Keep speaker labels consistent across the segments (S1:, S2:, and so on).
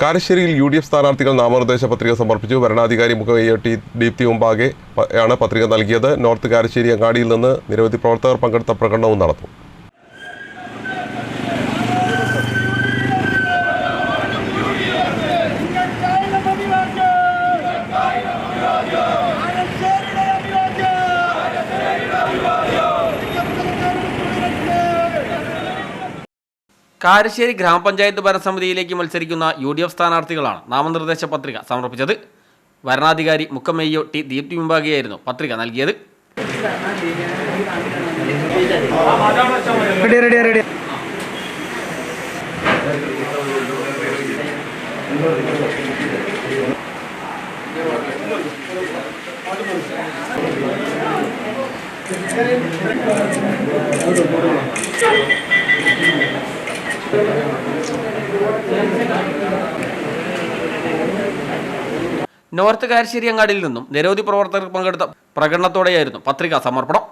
S1: കാരശ്ശേരിയിൽ U D F സ്ഥാനാർത്ഥികൾ നാമനിർദ്ദേശ പത്രിക സമർപ്പിച്ചു. വരണാധികാരി ടി ദീപ്തി മുമ്പാകെ ആണ് പത്രിക നൽകിയത്. നോർത്ത് കാരശ്ശേരി അങ്ങാടിയിൽ നിന്ന് നിരവധി പ്രവർത്തകർ പങ്കെടുത്ത പ്രകടനവും നടന്നു.
S2: കാരശ്ശേരി ഗ്രാമപഞ്ചായത്ത് ഭരണസമിതിയിലേക്ക് മത്സരിക്കുന്ന യു ഡി എഫ് സ്ഥാനാർത്ഥികളാണ് നാമനിർദ്ദേശ പത്രിക സമർപ്പിച്ചത്. വരണാധികാരി മുക്കമ്മയ്യോ ടി ദീപ്തി മുമ്പാകെയായിരുന്നു പത്രിക നൽകിയത്.
S3: Ready ready.
S2: നോർത്ത് കാരശ്ശേരി അങ്ങാടിയിൽ നിന്നും നിരവധി പ്രവർത്തകർ പങ്കെടുത്ത പ്രകടനത്തോടെയായിരുന്നു പത്രികാ സമർപ്പണം.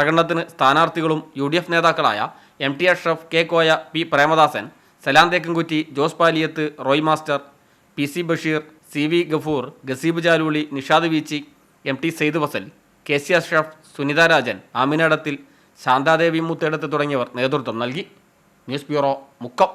S2: പ്രകടനത്തിന് സ്ഥാനാർത്ഥികളും യു ഡി എഫ് നേതാക്കളായ M T Ashraf K Koya P Premadasan Salam Thekkankutty Jose Paliyath Roy master P C Basheer C V Gafoor Gazeeb Jaluli Nishad Veechi M T Sayed Vasal K C Ashraf Sunitha Rajan ആമിനടത്തിൽ Shanthadevi Moothedath തുടങ്ങിയവർ നേതൃത്വം നൽകി. News bureau Mukkam.